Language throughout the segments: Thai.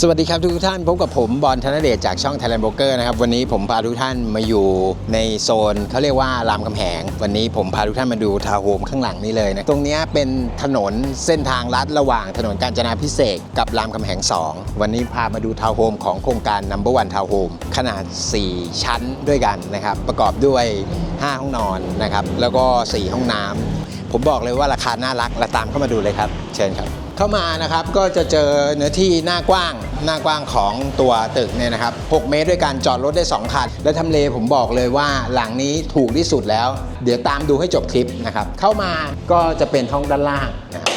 สวัสดีครับทุกท่านพบกับผมบอลธนเดชจากช่อง Thailand Broker นะครับวันนี้ผมพาทุกท่านมาอยู่ในโซนเขาเรียกว่ารามคำแหง วันนี้ผมพาทุกท่านมาดูทาวน์โฮมข้างหลังนี้เลยนะตรงนี้เป็นถนนเส้นทางลัดระหว่างถนนกาญจนาพิเศษกับรามคำแหง 2 วันนี้พามาดูทาวน์โฮมของโครงการ Number One Town Home ขนาด 4 ชั้นด้วยกันนะครับประกอบด้วย 5 ห้องนอนนะครับแล้วก็ 4 ห้องน้ำผมบอกเลยว่าราคาน่ารักเราตามเข้ามาดูเลยครับ เชิญครับ เข้ามานะครับก็จะเจอเนื้อที่หน้ากว้าง หน้ากว้างของตัวตึกเนี่ยนะครับ 6 เมตรด้วยการจอดรถได้ 2 คัน และทำเลผมบอกเลยว่าหลังนี้ถูกที่สุดแล้ว เดี๋ยวตามดูให้จบคลิปนะครับ เข้ามาก็จะเป็นห้องด้านล่างนะครับ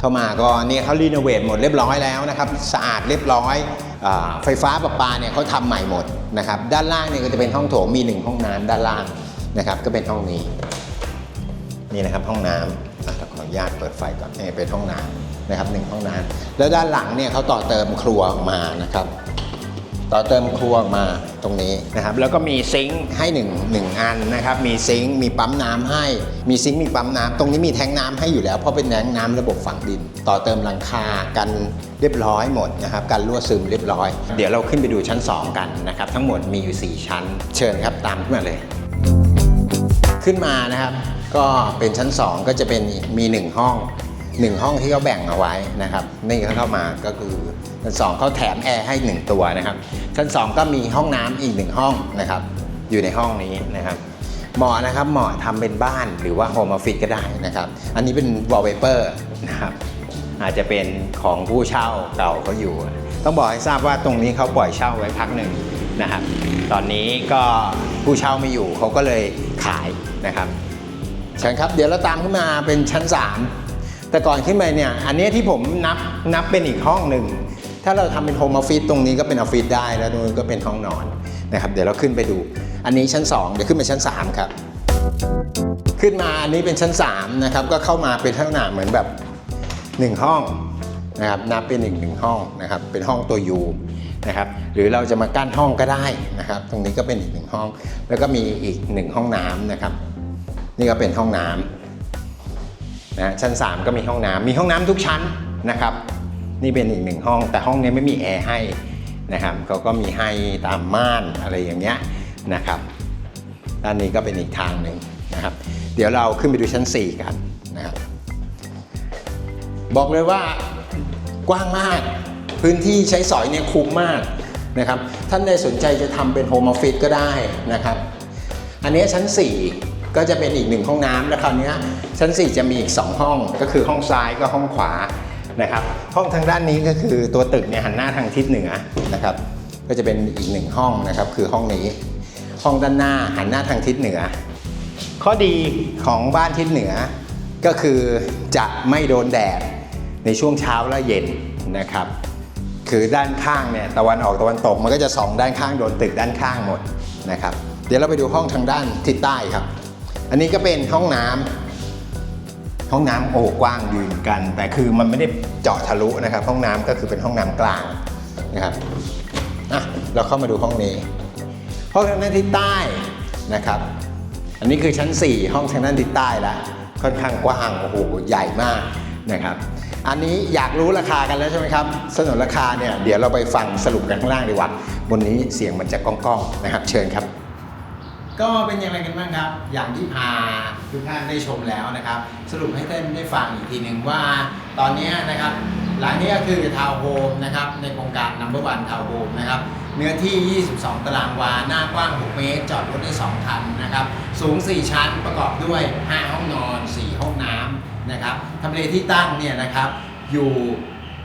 เข้ามาก็นี่เขารีโนเวทหมดเรียบร้อยแล้วนะครับสะอาดเรียบร้อยอไฟฟ้าประปาเนี่ยเขาทำใหม่หมดนะครับด้านล่างเนี่ยก็จะเป็นห้องโถงมีหนึ่งห้องน้ำด้านล่างนะครับก็เป็นห้องนี้นี่นะครับห้องน้ำ อะขออนุญาตเปิดไฟก่อนนี่เป็นห้องน้ำนะครับหนึ่งห้องน้ำแล้วด้านหลังเนี่ยเขาต่อเติมครัวออกมานะครับ ต่อเติมครัวออกมาตรงนี้นะครับ แล้วก็มีซิงค์ให้หนึ่งหนึ่งอันนะครับ มีซิงค์มีปั๊มน้ำให้ มีซิงค์มีปั๊มน้ำตรงนี้มีแทงน้ำให้อยู่แล้วเพราะเป็นแทงน้ำระบบฝังดิน ต่อเติมหลังคากันเรียบร้อยหมดนะครับการรั่วซึมเรียบร้อย เดี๋ยวเราขึ้นไปดูชั้น2กันนะครับทั้งหมดมีอยู่4ชั้น เชิญครับตามขึ้นมาเลย ขึ้นมานะครับ ก็เป็นชั้น 2 ก็จะเป็นมี 1 ห้อง 1 ห้องที่เขาแบ่งเอาไว้นะครับ นี่เขาเข้ามาก็คือชั้น2เขาแถมแอร์ให้ 1 ตัวนะครับ ชั้น 2 ก็มีห้องน้ำอีก 1 ห้องนะครับ อยู่ในห้องนี้นะครับเหมาะนะครับเหมาะทำเป็นบ้านหรือว่าโฮมออฟฟิศก็ได้นะครับ อันนี้เป็นวอลเปเปอร์นะครับอาจจะเป็นของผู้เช่าเก่าเขาอยู่ ต้องบอกให้ทราบว่าตรงนี้เขาปล่อยเช่าไว้พักหนึ่งนะครับ ตอนนี้ก็ผู้เช่าไม่อยู่เขาก็เลยขายนะครับ เชิญครับ เดี๋ยวเราตามขึ้นมาเป็นชั้น 3 แต่ก่อนขึ้นไปเนี่ย อันนี้ที่ผมนับนับเป็นอีกห้องหนึ่ง ถ้าเราทำเป็นโฮมออฟฟิศตรงนี้ก็เป็นออฟฟิศได้ แล้วตรงนี้ก็เป็นห้องนอนนะครับ เดี๋ยวเราขึ้นไปดู อันนี้ชั้น 2 เดี๋ยวขึ้นไปชั้น 3 ครับ ขึ้นมาอันนี้เป็นชั้น 3 นะครับ ก็เข้ามาเป็นลักษณะเหมือนแบบ 1 ห้องนะครับ นับเป็นหนึ่งหนึ่งห้องนะครับ เป็นห้องตัวยูนะครับหรือเราจะมากั้นห้องก็ได้นะครับ ตรงนี้ก็เป็นอีกหนึ่งห้อง แล้วก็มีอีกหนึ่งห้องน้ำนะครับ นี่ก็เป็นห้องน้ำนะชั้น 3 ก็มีห้องน้ำมีห้องน้ำทุกชั้นนะครับ นี่เป็นอีกหนึ่งห้อง แต่ห้องนี้ไม่มีแอร์ให้นะครับเขาก็มีให้ตามม่านอะไรอย่างเงี้ยนะครับด้านนี้ก็เป็นอีกทางหนึ่งนะครับ เดี๋ยวเราขึ้นไปดูชั้น 4 กันนะครับ บอกเลยว่ากว้างมากพื้นที่ใช้สอยเนี่ยคุ้มมากนะครับ ท่านใดสนใจจะทำเป็นโฮมออฟฟิศก็ได้นะครับ อันนี้ชั้น 4 ก็จะเป็นอีกหนึ่งห้องน้ำแล้วคราวนี้ชั้น 4 จะมีอีก 2 ห้อง ก็คือห้องซ้ายก็ห้องขวานะครับ ห้องทางด้านนี้ก็คือตัวตึกเนี่ยหันหน้าทางทิศเหนือนะครับ ก็จะเป็นอีกหนึ่งห้องนะครับคือห้องนี้ ห้องด้านหน้าหันหน้าทางทิศเหนือ ข้อดีของบ้านทิศเหนือ ก็คือจะไม่โดนแดดในช่วงเช้าและเย็นนะครับ คือด้านข้างเนี่ยตะวันออกตะวันตกมันก็จะสองด้านข้างโดนตึกด้านข้างหมดนะครับ เดี๋ยวเราไปดูห้องทางด้านทิศใต้ครับ อันนี้ก็เป็นห้องน้ำห้องน้ำโอ้กว้างดีเหมือนกัน แต่คือมันไม่ได้เจาะทะลุนะครับ ห้องน้ำก็คือเป็นห้องน้ำกลางนะครับอะเราเข้ามาดูห้องนี้ ห้องทางด้านทิศใต้นะครับ อันนี้คือชั้น 4 ห้องทางด้านทิศใต้แล้วค่อนข้างกว้างโอ้โหใหญ่มากนะครับ อันนี้อยากรู้ราคากันแล้วใช่ไหมครับสนนราคาเนี่ยเดี๋ยวเราไปฟังสรุปกันข้างล่างดีกว่าบนนี้เสียงมันจะก้องๆนะครับ เชิญครับ ก็เป็นยังไงกันบ้างครับ อย่างที่พาทุกท่านได้ชมแล้วนะครับ สรุปให้ท่านได้ฟังอีกทีหนึ่งว่าตอนนี้นะครับหลังนี้ก็คือทาวน์โฮมนะครับในโครงการ Number One ทาวน์โฮมนะครับเนื้อที่ 22 ตารางวา หน้ากว้าง 6 เมตร จอดรถได้ 2 คันนะครับ สูง 4 ชั้นประกอบด้วย 5 ห้องนอน 4 ห้องน้ำนะครับทำเลที่ตั้งเนี่ยนะครับอยู่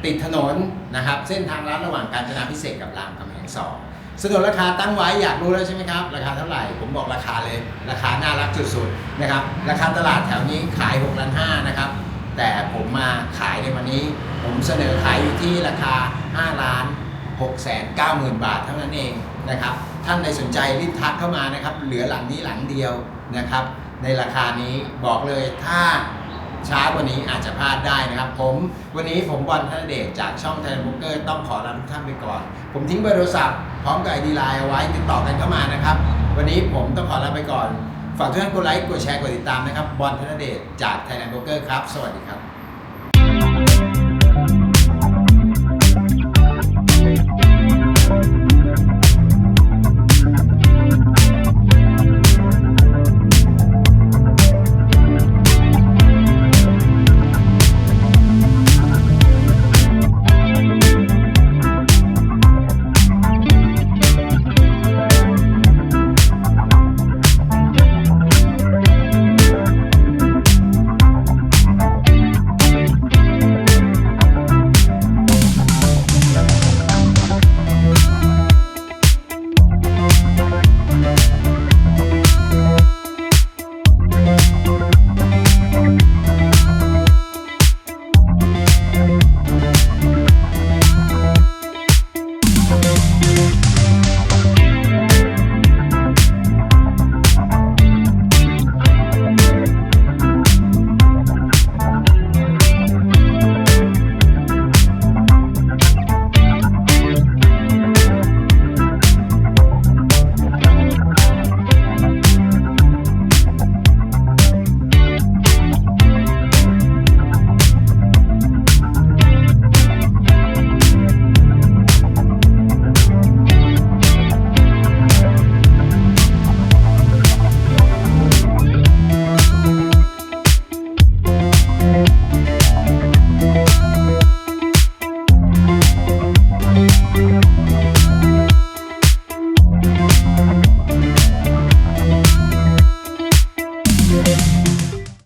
ติดถนนนะครับ เส้นทางลัดระหว่างกาญจนาพิเศษกกับรามคำแหง2 สนุนราคาตั้งไว้อยากรู้แล้วใช่ไหมครับ ราคาเท่าไหร่ผมบอกราคาเลย ราคาน่ารักสุดๆนะครับ ราคาตลาดแถวนี้ขาย6ล้าน5นะครับ แต่ผมมาขายในวันนี้ ผมเสนอขายอยู่ที่ราคา 5 ล้าน6แสน9หมื่นบาทเท่านั้นเองนะครับ ท่านใดสนใจรีบทักเข้ามานะครับ เหลือหลังนี้หลังเดียวนะครับ ในราคานี้บอกเลยถ้า ช้ากว่านี้อาจจะพลาดได้นะครับ ผมวันนี้ผมบอลธนเดชจากช่องไทยบุ๊กเกอร์ต้องขอลาทุกท่านไปก่อน ผมทิ้งเบอร์โทรศัพท์พร้อมกับไอดีไลน์เอาไว้ติดต่อกันเข้ามานะครับ วันนี้ผมต้องขอลาไปก่อน ฝากทุกท่านกดไลค์กดแชร์กดติดตามนะครับบอลธนเดชจากไทยแลนด์บุ๊กเกอร์ครับ สวัสดีครับ